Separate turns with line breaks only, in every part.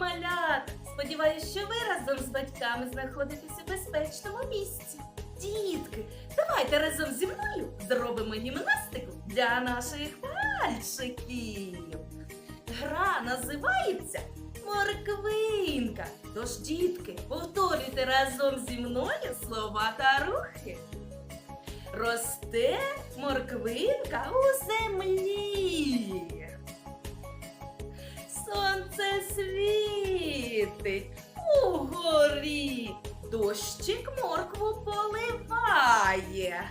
малята! Сподіваюсь, що ви разом з батьками знаходитесь у безпечному місці. Дітки, давайте разом зі мною зробимо гімнастику для наших пальчиків. Гра називається Морквинка. Тож, дітки, повторюйте разом зі мною слова та рухи. Росте морквинка у землі. Сонце світить угорі. Дощик моркву поливає.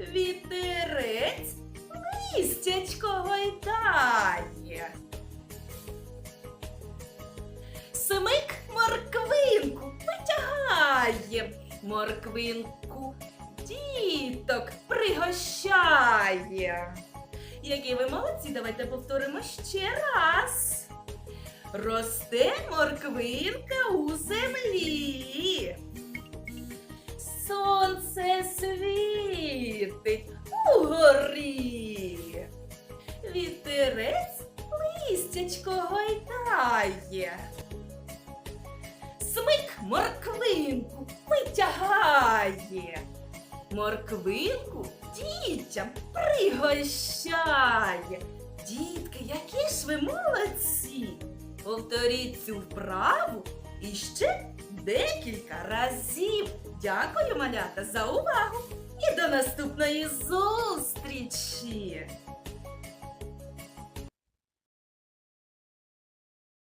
Вітерець листячко гойдає. Смик морквинку витягає. Морквинку діток пригощає. Які ви молодці, давайте повторимо ще раз. Росте морквинка у землі. Сонце світить угорі. Вітерець листячко гойдає. Смик морквинку витягає. Морквинку дітям пригощає. Дітки, які ж ви молодці! Повторіть цю вправу і ще декілька разів. Дякую, малята, за увагу і до наступної зустрічі!